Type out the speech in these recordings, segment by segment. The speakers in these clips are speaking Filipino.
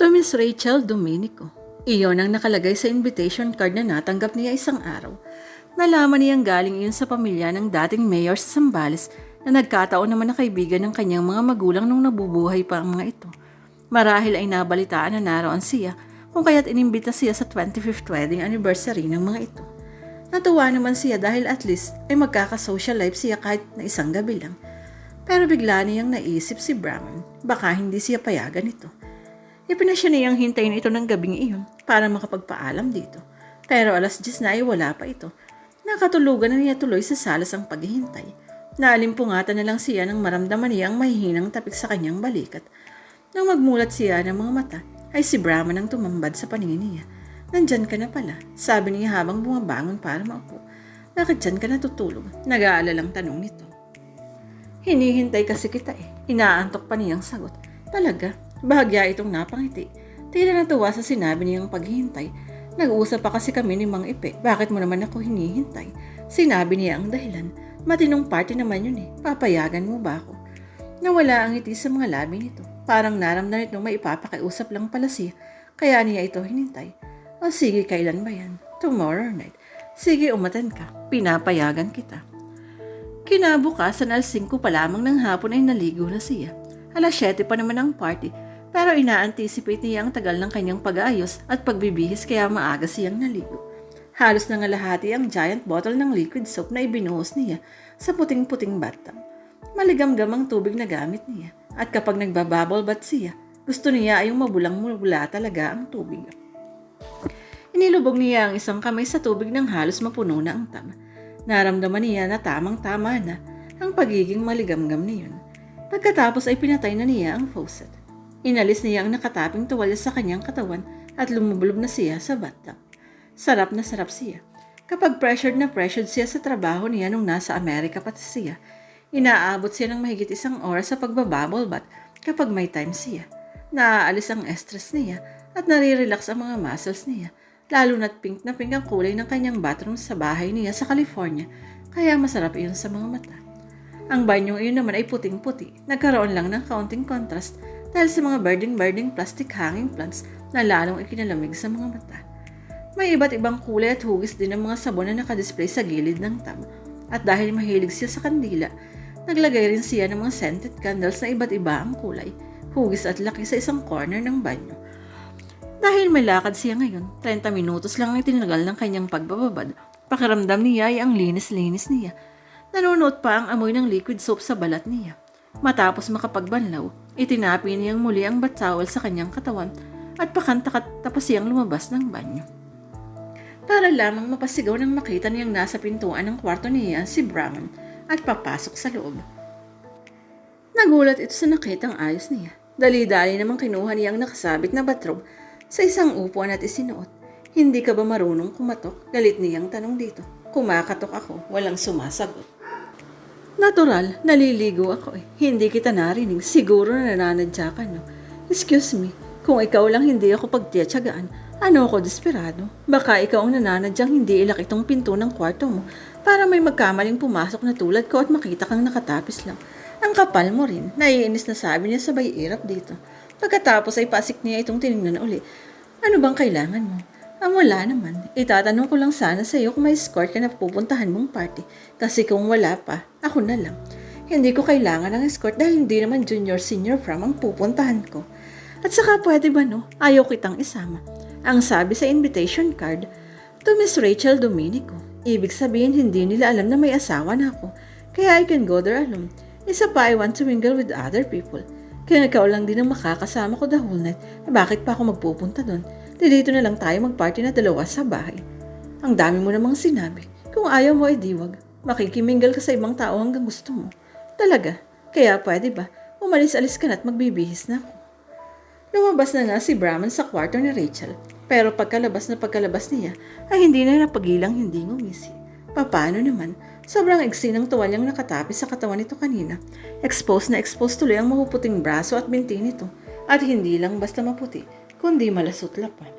To Miss Rachel Domenico. Iyon ang nakalagay sa invitation card na natanggap niya isang araw. Nalaman niyang galing iyon sa pamilya ng dating mayor sa Sambales na nagkataon naman na kaibigan ng kanyang mga magulang nung nabubuhay pa ang mga ito. Marahil ay nabalitaan na naroon siya kung kaya't inimbita siya sa 25th wedding anniversary ng mga ito. Natuwa naman siya dahil at least ay magkaka-social life siya kahit na isang gabi lang. Pero bigla niyang naisip si Brahman, baka hindi siya payagan ito. Ipinasya niyang hintayin ito ng gabing iyon para makapagpaalam dito. Pero alas 10 na ay wala pa ito. Nakatulugan na niya tuloy sa salas ang paghihintay. Naalimpungatan na lang siya nang maramdaman niya ang mahihinang tapik sa kanyang balikat. Nang magmulat siya ng mga mata, ay si Brahman ang tumambad sa paningin niya. Nandyan ka na pala, sabi niya habang bumabangon para maupo. Bakit dyan ka natutulog? Nag-aalalang tanong nito. Hinihintay kasi kita eh. Inaantok pa niyang sagot. Talaga, bahagya itong napangiti. Tila natuwa sa sinabi niyang paghihintay. Nag-uusap pa kasi kami ni Mang Ipe. Bakit mo naman ako hinihintay? Sinabi niya ang dahilan. Matinong party naman yun eh. Papayagan mo ba ako? Nawala ang ngiti sa mga labi nito. Parang naramdaman nito may ipapakiusap lang pala siya. Kaya niya ito hinintay. O sige, kailan ba yan? Tomorrow night. Sige, umatan ka. Pinapayagan kita. Kinabukasan alas 5 pa lamang ng hapon ay naligo na siya. Alas 7 pa naman ang party, pero ina-anticipate niya ang tagal ng kanyang pag-aayos at pagbibihis kaya maaga siyang naligo. Halos nangalahati ang giant bottle ng liquid soap na ibinuhos niya sa puting-puting bathtub. Maligamgam ang tubig na gamit niya at kapag nagbabubble bath siya, gusto niya ay mabulang-mula talaga ang tubig. Inilubog niya ang isang kamay sa tubig ng halos mapuno na ang tub. Naramdaman niya na tamang-tama na ang pagiging maligamgam niyon. Pagkatapos ay pinatay na niya ang faucet. Inalis niya ang nakataping tuwalya sa kanyang katawan at lumublob na siya sa bathtub. Sarap na sarap siya. Kapag pressured na pressured siya sa trabaho niya nung nasa Amerika pati siya, inaabot siya ng mahigit isang oras sa pagbabubble bath kapag may time siya. Naaalis ang stress niya at nare-relax ang mga muscles niya lalo na't pink na pink ang kulay ng kanyang bathroom sa bahay niya sa California, kaya masarap iyon sa mga mata. Ang banyong iyon naman ay puting-puti, nagkaroon lang ng kaunting contrast dahil sa mga birding-birding plastic hanging plants na lalong ikinalamig sa mga mata. May iba't ibang kulay at hugis din ng mga sabon na nakadisplay sa gilid ng tub. At dahil mahilig siya sa kandila, naglagay rin siya ng mga scented candles na iba't iba ang kulay, hugis at laki sa isang corner ng banyo. Dahil may lakad siya ngayon, 30 minutos lang ang tinagal ng kanyang pagbababad. Pakiramdam niya ay ang linis-linis niya. Nanonood pa ang amoy ng liquid soap sa balat niya. Matapos makapagbanlaw, itinapi niyang muli ang bath towel sa kanyang katawan at pakantakat tapos siyang lumabas ng banyo. Para lamang mapasigaw nang makita niyang nasa pintuan ng kwarto niya si Brahman at papasok sa loob. Nagulat ito sa nakitang ayos niya. Dali-dali namang kinuha niya ang nakasabit na bathrobe sa isang upuan at isinuot. Hindi ka ba marunong kumatok? Galit niyang tanong dito. Kumakatok ako, walang sumasagot. Natural, naliligo ako eh. Hindi kita narinig. Siguro na nananadya ka, no? Excuse me, kung ikaw lang hindi ako pagtiyatsagaan, ano ako desperado? Baka ikaw ang nananadyang hindi ilak itong pinto ng kwarto mo para may magkamaling pumasok na tulad ko at makita kang nakatapis lang. Ang kapal mo rin. Naiinis na sabi niya sabay irap dito. Pagkatapos ay pasik niya itong tinignan uli. Ano bang kailangan mo? Ang wala naman. Itatanong ko lang sana sa iyo kung may escort ka na pupuntahan mong party. Kasi kung wala pa, ako na lang. Hindi ko kailangan ng escort dahil hindi naman junior senior prom ang pupuntahan ko. At saka pwede ba no? Ayaw kitang isama. Ang sabi sa invitation card, to Miss Rachel Domenico. Ibig sabihin hindi nila alam na may asawa na ako. Kaya I can go there alone. Isa pa, I want to mingle with other people. Kaya ikaw lang din ang makakasama ko the whole night. Bakit pa ako magpupunta doon? Di dito na lang tayo magparty na dalawa sa bahay. Ang dami mo namang sinabi. Kung ayaw mo ay diwag. Makikiminggal ka sa ibang tao hanggang gusto mo. Talaga. Kaya pwede ba? Umalis-alis ka na at magbibihis na ako. Lumabas na nga si Brahman sa kwarto ni Rachel. Pero pagkalabas na pagkalabas niya, ay hindi na napagilang hindi ngumisi. Paano naman? Sobrang iksi ng tuwalyang nakatapis sa katawan nito kanina. Exposed na exposed tuloy ang mapuputing braso at binti nito. At hindi lang basta maputi, kundi malasot lapan.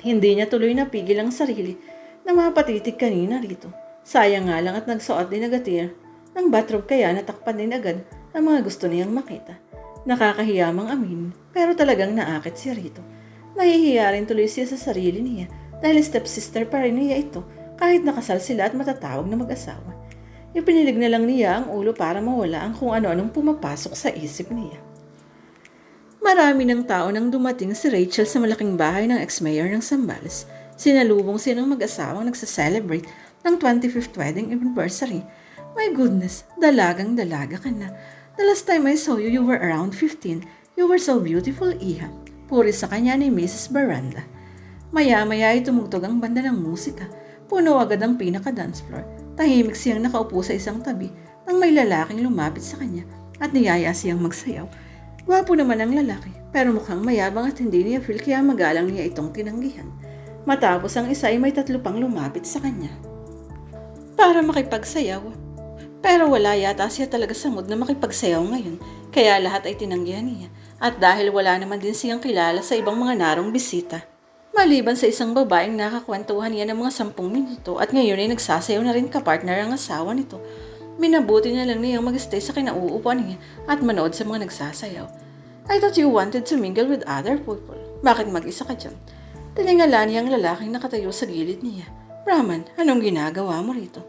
Hindi niya tuloy napigil ang sarili na mapatitig kanina rito. Sayang nga lang at nagsuot din agatir ng bathrobe kaya natakpan din agad ang mga gusto niyang makita. Nakakahiya mang amin, pero talagang naakit si Rito. Nahihiya rin tuloy siya sa sarili niya dahil stepsister pa rin niya ito kahit nakasal sila at matatawag na mag-asawa. Ipinilig na lang niya ang ulo para mawala ang kung ano-anong pumapasok sa isip niya. Marami ng tao nang dumating si Rachel sa malaking bahay ng ex-mayor ng Sambales. Sinalubong siya ng mag-asawang nagsa-celebrate ng 25th wedding anniversary. My goodness, dalagang dalaga ka na. The last time I saw you, you were around 15. You were so beautiful, Iha. Puri sa kanya ni Mrs. Baranda. Maya-maya ay tumugtog ang banda ng musika. Puno agad ang pinaka-dance floor. Tahimik siyang nakaupo sa isang tabi nang may lalaking lumapit sa kanya at niyaya siyang magsayaw. Gwapo naman ang lalaki, pero mukhang mayabang at hindi niya feel kaya magalang niya itong tinanggihan. Matapos ang isa ay may tatlo pang lumapit sa kanya. Para makipagsayaw. Pero wala yata siya talaga sa mood na makipagsayaw ngayon, kaya lahat ay tinanggihan niya. At dahil wala naman din siyang kilala sa ibang mga narong bisita. Maliban sa isang babaeng nakakwentuhan niya ng mga sampung minuto at ngayon ay nagsasayaw na rin kapartner ang asawa nito. Minabuti na lang niyang mag-stay sa kinauupuan niya at manood sa mga nagsasayaw. I thought you wanted to mingle with other people. Bakit mag-isa ka dyan? Tiningala niya ang lalaking nakatayo sa gilid niya. Brahman, anong ginagawa mo rito?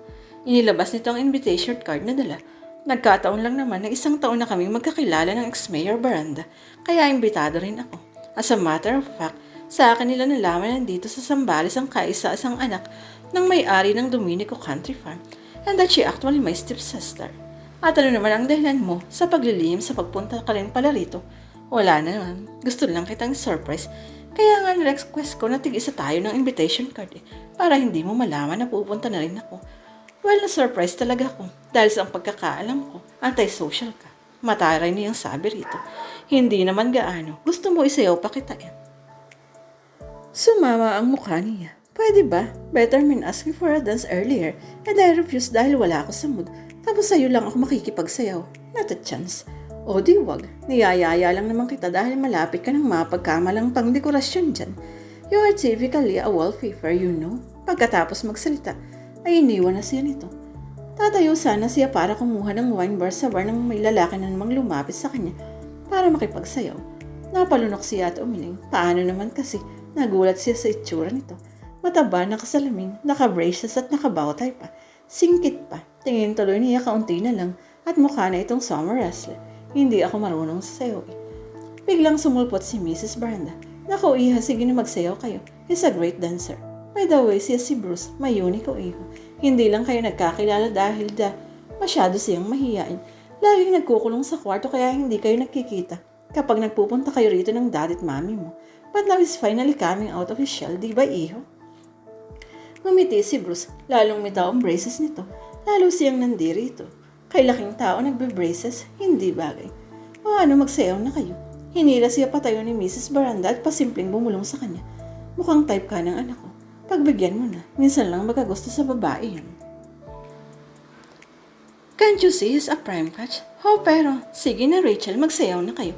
Inilabas nito ang invitation card na dala. Nagkataon lang naman na isang taon na kaming magkakilala ng ex-mayor Baranda, kaya imbitado rin ako. As a matter of fact, sa akin nila nalaman nandito sa Sambales ang kaisa-isang anak ng may-ari ng Dominico Country Farm and that she actually my stepsister. At ano naman ang dahilan mo sa paglilihim sa pagpunta ka rin pala rito? Wala na naman. Gusto lang kitang surprise. Kaya nga request ko na tig-isa tayo ng invitation card eh, para hindi mo malaman na pupunta na rin ako. Well, na-surprise talaga ako dahil sa ang pagkakaalam ko, anti-social ka. Mataray niyang sabi rito. Hindi naman gaano. Gusto mo isayaw pa kita eh. Sumama ang mukha niya. Pwede ba? Better men asking for a dance earlier and I refused dahil wala ako sa mood. Tapos sa'yo lang ako makikipagsayaw. Not a chance. O di wag. Niyayaya lang naman kita dahil malapit ka ng mapagkamalang pangdekorasyon dyan. You are typically a wallpaper, you know. Pagkatapos magsalita, ay iniwan na siya nito. Tatayo sana siya para kumuha ng wine bar sa bar ng may lalaki na namang lumapit sa kanya para makipagsayaw. Napalunok siya at umiling. Paano naman kasi nagulat siya sa itsura nito. Mataba, nakasalamin, naka-braces at nakabawtay pa. Singkit pa. Tingin tuloy niya kaunti na lang at mukha na itong summer wrestler. Hindi ako marunong sasayaw eh. Biglang sumulpot si Mrs. Brenda. Naku, iha, sige na magsayaw kayo. He's a great dancer. By the way, siya si Bruce, may unique iho. Hindi lang kayo nagkakilala dahil da masyado siyang mahiyain. Laging nagkukulong sa kwarto kaya hindi kayo nagkikita. Kapag nagpupunta kayo rito ng dad at mami mo. But now he's finally coming out of his shell, di ba iho? Ngumiti si Bruce, lalong mitaw ang braces nito. Lalo siyang nandirito. Kay laking tao nagbe-braces, hindi bagay. O ano magsayaw na kayo? Hinila siya patayo ni Mrs. Baranda at pasimpleng bumulong sa kanya. Mukhang type ka ng anak ko. Pagbigyan mo na. Minsan lang magkagusto sa babae yan. Can't you see he's a prime catch? Oh, pero, sige na Rachel, magsayaw na kayo.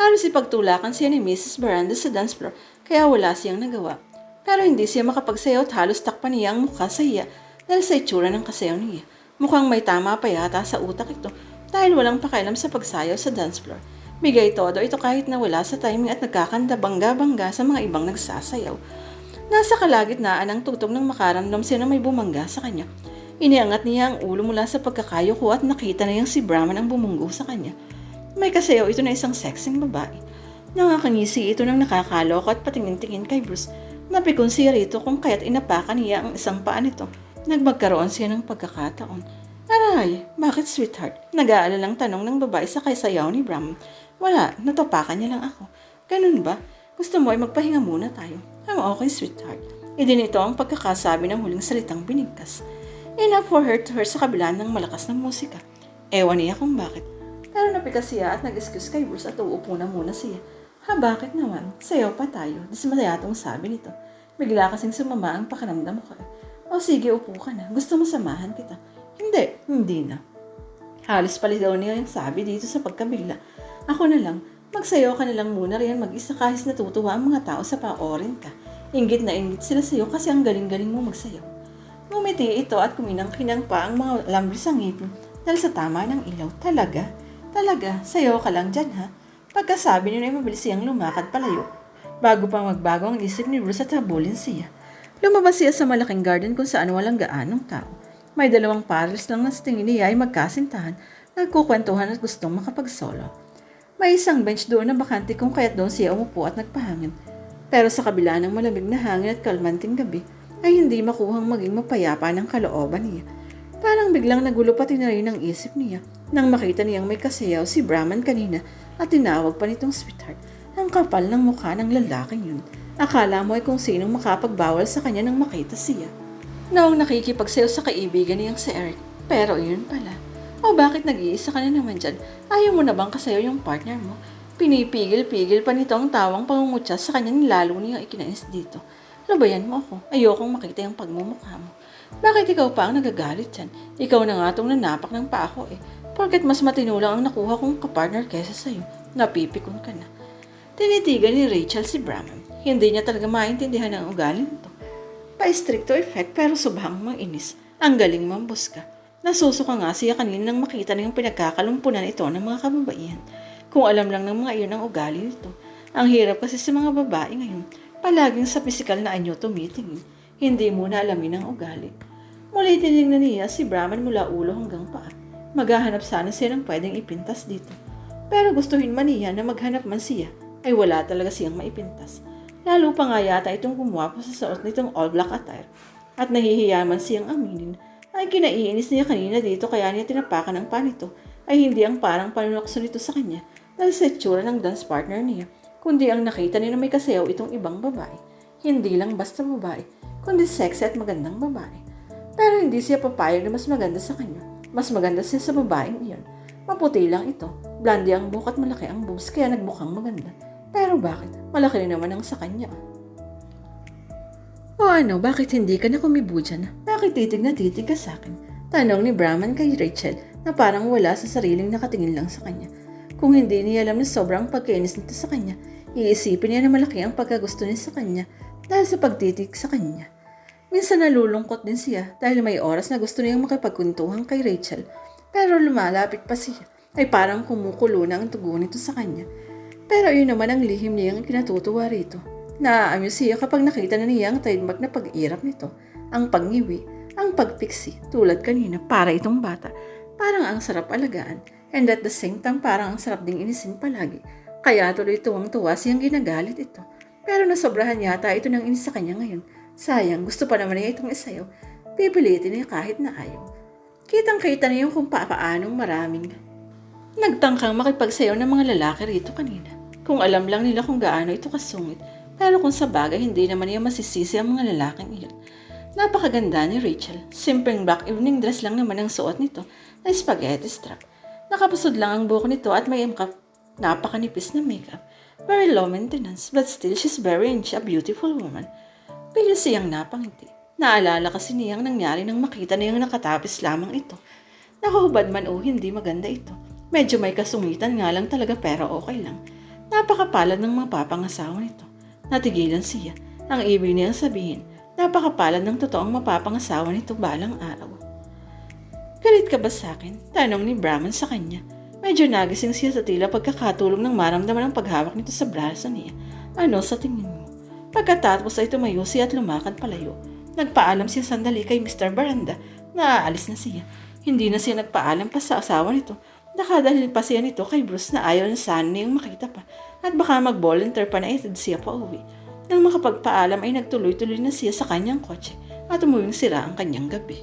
Halos ipagtulakan siya ni Mrs. Miranda sa dance floor, kaya wala siyang nagawa. Pero hindi siya makapagsayaw at halos takpan niya ang mukha sa iya dahil sa itsura ng kasayaw niya. Mukhang may tama pa yata sa utak ito dahil walang pakialam sa pagsayaw sa dance floor. Bigay todo ito kahit na wala sa timing at nagkakanda bangga-bangga sa mga ibang nagsasayaw. Nasa kalagitnaan ng tutog ng makaramdam siya na may bumangga sa kanya. Iniangat niya ang ulo mula sa pagkakayoko at nakita na yung si Brahman ang bumunggo sa kanya. May kasayaw ito na isang sexing babae. Nakakangisi ito ng nakakaloko at patingin-tingin kay Bruce. Napikon siya rito kung kaya't inapakan niya ang isang paa nito. Nagmagkaroon siya ng pagkakataon. Aray, bakit sweetheart? Nag-aalalang tanong ng babae sa kaysayaw ni Bram. Wala, natapakan niya lang ako. Ganun ba? Gusto mo ay magpahinga muna tayo. I'm okay, sweetheart. Idin ito ang pagkakasabi ng huling salitang binigkas. Enough for her to her sa kabila ng malakas na musika. Ewan niya kung bakit. Pero napikas siya at nag-excuse kay Bruce at uupo na muna siya. Ha, bakit naman? Sayaw pa tayo. Dismayatong sabi nito. Bigla kasing sumama ang pakiramdam ko. O sige, upo ka na. Gusto mo samahan kita? Hindi, hindi na. Halos paligaw niya yung sabi dito sa pagkabigla. Ako na lang, magsayaw ka na lang muna riyan mag-isa kahit natutuwa ang mga tao sa paorin ka. Ingit na ingit sila sa'yo kasi ang galing-galing mo magsayaw. Ngumiti ito at kuminang-kinang pa ang mga lambris ang ngipin dahil sa tama ng ilaw. Talaga? Talaga? Sayaw ka lang dyan ha? Pagkasabi niya ay mabilis siyang lumakad palayo. Bago pa magbago ang isip ni Bruce at habulin siya. Lumabas siya sa malaking garden kung saan walang gaanong tao. May dalawang pares lang na sa tingin niya ay magkasintahan, nagkukwentuhan at gustong makapagsolo. May isang bench doon na bakante kung kaya't doon siya umupo at nagpahangin. Pero sa kabila ng malamig na hangin at kalmanting gabi, ay hindi makuhang maging mapayapa ng kalooban niya. Parang biglang nagulo pati na rin ang isip niya nang makita niyang may kasayaw si Brahman kanina at tinawag pa nitong sweetheart. Ang kapal ng mukha ng lalaking yun. Akala mo ay kung sinong makapagbawal sa kanya nang makita siya. Noong nakikipagsayaw sa kaibigan niyang si Eric. Pero yun pala. O bakit nag-iisa ka na naman dyan? Ayaw mo na bang kasayaw yung partner mo? Pinipigil-pigil pa nito ang tawang pangungutya sa kanya ni lalo niyang ikinais dito. Labayan mo ako. Ayokong makita yung pagmumukha mo. Bakit ikaw pa ang nagagalit dyan? Ikaw na nga itong nanapak ng pa ako eh. Porket mas matino lang ang nakuha kong kapartner kesa sa'yo. Napipikon ka na. Tinitigan ni Rachel si Brahman. Hindi niya talaga maintindihan ang ugali nito. Pa-stricto effect pero subhang manginis. Ang galing mambus ka. Nasusuka nga siya kanina nang makita na pinagkakalumpunan ito ng mga kababaihan. Kung alam lang ng mga iyon ang ugali nito. Ang hirap kasi sa mga babae ngayon. Palaging sa pisikal na anyo tumitingin. Hindi muna alamin ang ugali. Muli tinignan niya si Brahman mula ulo hanggang paa. Maghahanap sana siya ng pwedeng ipintas dito. Pero gustuhin man niya na maghanap man siya, ay wala talaga siyang maipintas. Lalo pa nga yata itong gumwapo sa suot nitong all black attire. At nahihiyaman siyang aminin ay kinaiinis niya kanina dito kaya niya tinapakan ang panito ay hindi ang parang panunokso nito sa kanya dahil sa itsura ng dance partner niya, kundi ang nakita niya na may kasayaw itong ibang babae. Hindi lang basta babae, kundi sexy at magandang babae. Pero hindi siya papayag na mas maganda sa kanya. Mas maganda siya sa babaeng iyon. Maputi lang ito. Blondie ang buhok at malaki ang boobs kaya nagmukhang maganda. Pero bakit? Malaki rin naman ang sa kanya. O ano, bakit hindi ka na kumibu dyan? Bakit titig na titig ka sa akin? Tanong ni Brahman kay Rachel na parang wala sa sariling nakatingin lang sa kanya. Kung hindi niya alam na sobrang pagkainis nito sa kanya, iisipin niya na malaki ang pagkagusto niya sa kanya dahil sa pagtitig sa kanya. Minsan nalulungkot din siya dahil may oras na gusto niyang makipagkuntuhan kay Rachel pero lumalapit pa siya ay parang kumukulo na ang tugo nito sa kanya. Pero yun naman ang lihim niyang kinatutuwa rito. Naaamuse siya kapag nakita na niya ang trademark na pag-irap nito, ang pangiwi, ang pagpiksi, tulad kanina para itong bata. Parang ang sarap alagaan and at the same time parang ang sarap ding inisin palagi. Kaya tuloy tuwang-tuwa siyang ginagalit ito. Pero nasobrahan yata ito ng inis sa kanya ngayon. Sayang, gusto pa naman niya itong isayaw. Pipilitin niya kahit na ayaw. Kitang-kita niya kung papaanong maraming nagtangkang makipagsayaw ng mga lalaki rito kanina. Kung alam lang nila kung gaano ito kasungit. Pero kung sa bagay, hindi naman niya masisisi ang mga lalaking iyon. Napakaganda ni Rachel. Simpleng black evening dress lang naman ang suot nito na spaghetti strap. Nakapusod lang ang buhok nito at may imkap napakanipis na makeup. Very low maintenance, but still she's very inch, a beautiful woman. Pili siyang napangiti. Naalala kasi niyang nangyari nang makita niyang nakatapis lamang ito. Nakahubad man o hindi maganda ito. Medyo may kasungitan nga lang talaga pero okay lang. Napakapalad ng mga papangasawa nito. Natigilan siya. Ang ibig niyang sabihin, napakapalad ng totoong mapapangasawa nito balang araw. Galit ka ba sa akin? Tanong ni Brahman sa kanya. Medyo nagising siya sa tila pagkakatulog ng maramdaman ng paghawak nito sa braso niya. Ano sa tingin? Pagkatapos ay tumayo siya at lumakad palayo. Nagpaalam siya sandali kay Mr. Baranda na aalis na siya. Hindi na siya nagpaalam pa sa asawa nito. Nakadalhin pa siya nito kay Bruce na ayaw na sana niyang makita pa at baka mag-volunteer pa na itid siya pa uwi. Nang makapagpaalam ay nagtuloy-tuloy na siya sa kanyang kotse at umuwing sira ang kanyang gabi.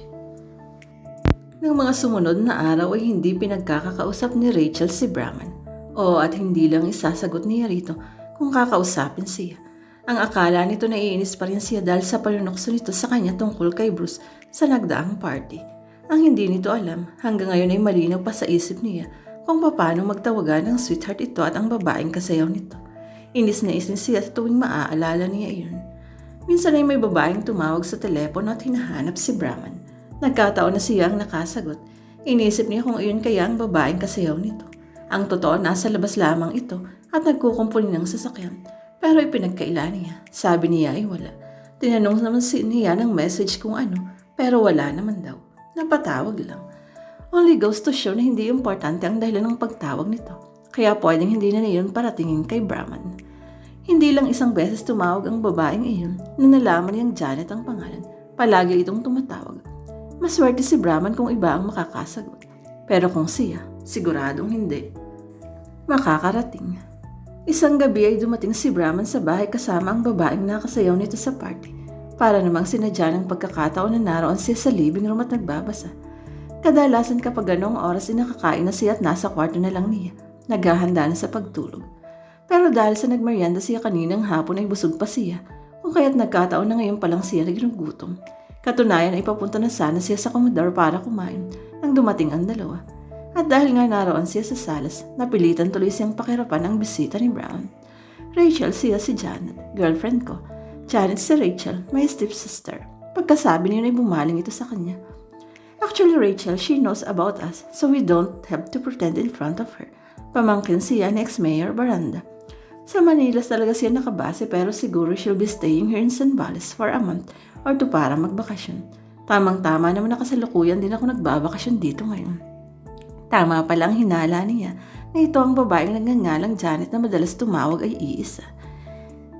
Nang mga sumunod na araw ay hindi pinagkakakausap ni Rachel si Brahman. O at hindi lang isasagot niya rito kung kakausapin siya. Ang akala nito na iinis pa rin siya dahil sa panunokso nito sa kanya tungkol kay Bruce sa nagdaang party. Ang hindi nito alam, hanggang ngayon ay malinaw pa sa isip niya kung paano magtawagan ng sweetheart ito at ang babaeng kasayaw nito. Inis na isin siya sa tuwing maaalala niya iyon. Minsan ay may babaeng tumawag sa telepono at hinahanap si Brahman. Nagkataon na siya ang nakasagot. Inisip niya kung iyon kaya ang babaeng kasayaw nito. Ang totoo, nasa labas lamang ito at nagkukumpuni ng sasakyan. Pero ipinagkaila niya. Sabi niya ay wala. Tinanong naman si niya ng message kung ano, pero wala naman daw. Napatawag lang. Only goes to show na hindi importante ang dahilan ng pagtawag nito. kaya pwedeng hindi na niyon paratingin kay Brahman. Hindi lang isang beses tumawag ang babaeng iyon na nalaman niyang Janet ang pangalan. Palagi itong tumatawag. Maswerte si Brahman kung iba ang makakasagot. Pero kung siya, siguradong hindi. Makakarating. Isang gabi ay dumating si Brahman sa bahay kasama ang babaeng nakasayaw nito sa party. Para namang sinadya ng pagkakataon na naroon siya sa living room at nagbabasa. Kadalasan kapag ganong oras ay nakakain na siya at nasa kwarto na lang niya. Naghahanda na sa pagtulog. Pero dahil sa nagmerienda siya kaninang hapon ay busog pa siya. Kung kaya't nagkataon na ngayon pa lang siya naginugutom. Katunayan ay papunta na sana siya sa komodor para kumain nang dumating ang dalawa. At dahil nga naroon siya sa salas, napilitan tuloy siyang pakirapan ang bisita ni Brown. Rachel siya si Janet, girlfriend ko. Janet si Rachel, my stepsister. Pagkasabi niya ay bumaling ito sa kanya. Actually, Rachel, she knows about us, so we don't have to pretend in front of her. Pamangkin siya ni ex-mayor Baranda. Sa Manila talaga siya nakabase pero siguro she'll be staying here in Zambales for a month or two para magbakasyon. Tamang-tama naman nakasalukuyan din ako nagbabakasyon dito ngayon. Tama palang hinala niya na ito ang babaeng nagngangalang Janet na madalas tumawag ay iisa.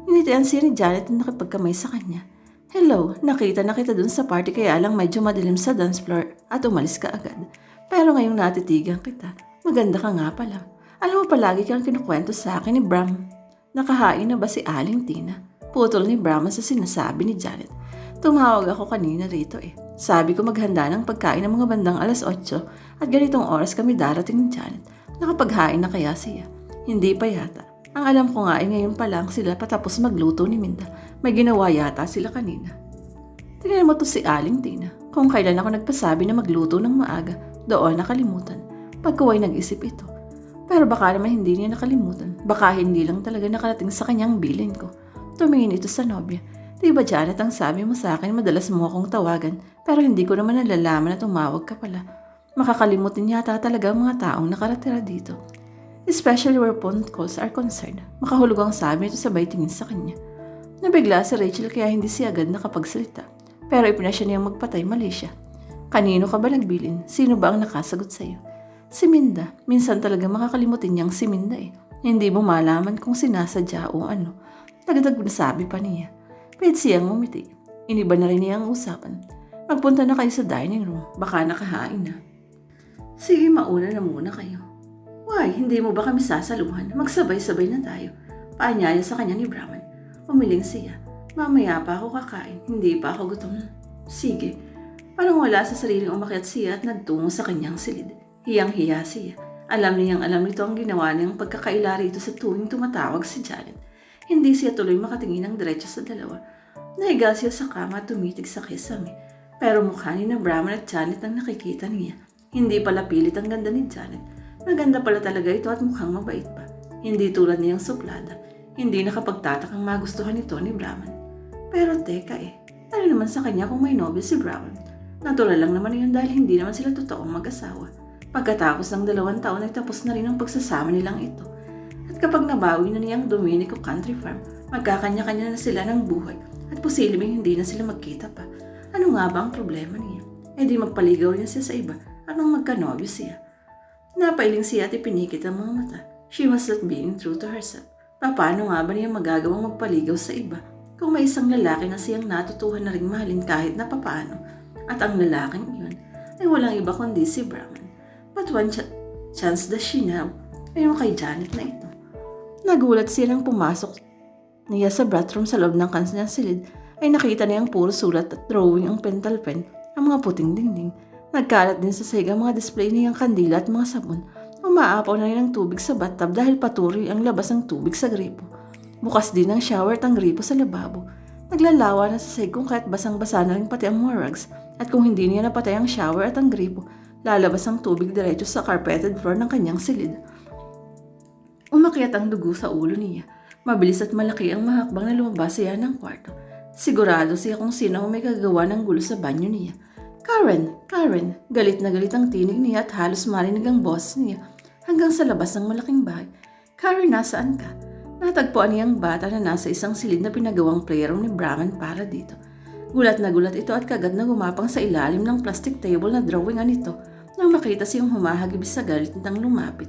Initian siya ni Janet na nakipagkamay sa kanya. Hello, nakita na kita dun sa party kaya lang medyo madilim sa dance floor at umalis ka agad. Pero ngayong natitigan kita, maganda ka nga pala. Alam mo palagi kang kinukwento sa akin ni Bram. Nakahain na ba si Aling Tina? Putol ni Bram sa sinasabi ni Janet. Tumawag ako kanina rito eh. Sabi ko maghanda ng pagkain ng mga bandang alas 8 at ganitong oras kami darating ni Janet. Nakapaghain na kaya siya? Hindi pa yata. Ang alam ko nga ay ngayon pa lang sila patapos magluto ni Minda. May ginawa yata sila kanina. Tingnan mo to si Aling Tina. Kung kailan ako nagpasabi na magluto ng maaga, doon nakalimutan. Pagkaway nag-isip ito. Pero baka naman hindi niya nakalimutan. Baka hindi lang talaga nakarating sa kanyang bilin ko. Tumingin ito sa nobya. Di ba Janet ang sabi mo sa akin madalas mo akong tawagan pero hindi ko naman nalalaman na tumawag ka pala. Makakalimutin yata talaga ang mga taong nakaratira dito. Especially where phone calls are concerned. Makahulog ang sabi nito sabay tingin sa kanya. Nabigla si Rachel kaya hindi siya agad nakapagsalita. Pero ipinasya niyang magpatay mali siya. Kanino ka ba nagbilin? Sino ba ang nakasagot sa'yo? Si Minda. Minsan talaga makakalimutin niyang si Minda eh. Hindi mo malaman kung sinasadya o ano. Dagdag na sabi pa niya. Pwede siyang umiti. Iniba na rin niya ang usapan. Magpunta na kayo sa dining room. Baka nakahain na. Sige, mauna na muna kayo. Why, hindi mo ba kami sasaluhan? Magsabay-sabay na tayo. Paanyaya sa kanya ni Brahman. Umiling siya. Mamaya pa ako kakain. Hindi pa ako gutom. Sige. Parang wala sa sariling umakyat siya at nagtungo sa kanyang silid. Hiyang-hiya siya. Alam niyang alam nito ang ginawa niyang pagkakaila rito sa tuwing tumatawag si Janet. Hindi siya tuloy makatingin ng diretso sa dalawa. Nahiga siya sa kama at tumitig sa kisame. Pero mukha ni na Brahman at Janet ang nakikita niya. Hindi pala pilit ang ganda ni Janet. Maganda pala talaga ito at mukhang mabait pa. Hindi tulad niyang suplada. Hindi nakapagtatakang magustuhan ito ni Brahman. Pero teka eh, ano naman sa kanya kung may nobel si Brahman? Natural lang naman yun dahil hindi naman sila totoong mag-asawa. Pagkatapos ng dalawang taon ay tapos na rin ang pagsasama nilang ito. Kapag nabawi na niyang Dominico Country Farm, magkakanya-kanya na sila ng buhay at posibleng hindi na sila magkita pa. Ano nga ba ang problema niya? Eh di magpaligaw niya siya sa iba at nang magkanobyo siya. Napailing siya at ipinikit ang mga mata. She was not being true to herself. Paano nga ba niya magagawang magpaligaw sa iba kung may isang lalaki na siyang natutuhan na ring mahalin kahit na papaano at ang lalaking iyon ay walang iba kundi si Brahman. But one ch- chance does she have ay yung kay Janet na ito. Nagulat siya nang pumasok niya sa bathroom sa loob ng kanyang silid ay nakita niyang puro sulat at drawing ang pental pen ang mga puting dingding. Nagkalat din sa sahig ang mga display niyang kandila at mga sabon. Umaapaw na rin ang tubig sa bathtub dahil patuloy ang labas ng tubig sa gripo. Bukas din ang shower at ang gripo sa lababo. Naglalawa na sa sahig kung kahit basang-basa na rin pati ang mga rugs at kung hindi niya napatay ang shower at ang gripo, lalabas ang tubig diretso sa carpeted floor ng kanyang silid. Umakyat ang dugo sa ulo niya. Mabilis at malaki ang mahakbang na lumabas siya ng kwarto. Sigurado siya kung sino ang may kagawa ng gulo sa banyo niya. Karen, Karen, galit na galit ang tinig niya at halos marinig ang boss niya hanggang sa labas ng malaking bahay. Karen, nasaan ka? Natagpuan niya ang bata na nasa isang silid na pinagawang playroom ni Brahman para dito. Gulat na gulat ito at kagad na gumapang sa ilalim ng plastic table na drawingan nito nang makita siyang humahagib sa galit nitang lumapit.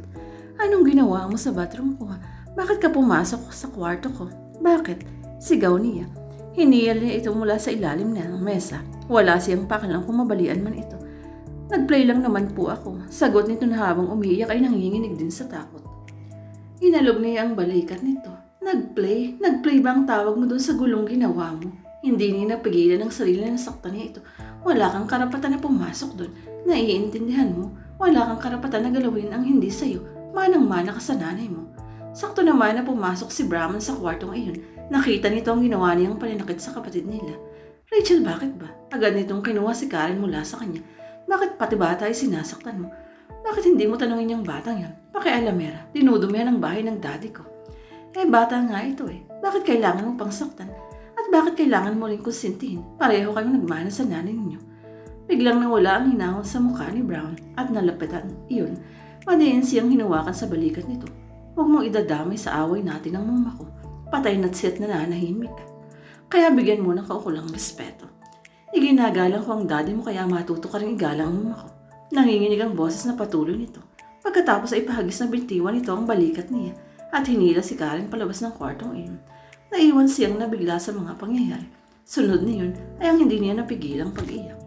Anong ginawa mo sa bathroom ko? Bakit ka pumasok sa kwarto ko? Bakit? Sigaw niya. Hiniyal niya ito mula sa ilalim ng mesa. Wala siyang pakialam kung mabalian man ito. Nagplay lang naman po ako. Sagot nito na habang umiiyak ay nanginginig din sa takot. Inalog niya ang balikat nito. Nagplay? Nagplay ba ang tawag mo doon sa gulong ginawa mo? Hindi niya napigilan ang sarili na nasaktan niya ito. Wala kang karapatan na pumasok doon. Naiintindihan mo? Wala kang karapatan na galawin ang hindi sa'yo. Manang-mana ka sa nanay mo. Sakto naman na pumasok si Brahman sa kwartong iyon. Nakita nito ang ginawa niyang paninakit sa kapatid nila. Rachel, bakit ba? Agad nitong kinuha si Karen mula sa kanya. Bakit pati bata ay sinasaktan mo? Bakit hindi mo tanungin yung batang yan? Pakialamera, dinudumihan ang bahay ng daddy ko. Eh, bata nga ito eh. Bakit kailangan mong pangsaktan? At bakit kailangan mo rin konsintihin? Pareho kayo nagmana sa nanay ninyo. Biglang nawala ang hinangon sa mukha ni Brown at nalapitan iyon. Madiin siyang hinawakan sa balikat nito. Huwag mong idadamay sa away natin ang mama ko. Patay na't siyat na nanahimik. Kaya bigyan mo ng kaukulang respeto. Iginagalang ko ang daddy mo kaya matuto ka rin igalang ang mama ko. Nanginginig ang boses na patuloy nito. Pagkatapos ay pahagis na bintiwan nito ang balikat niya at hinila si Karen palabas ng kwartong iyon. Naiwan siyang nabigla sa mga pangyayari. Sunod niyon ay ang hindi niya napigilang pag-iyak.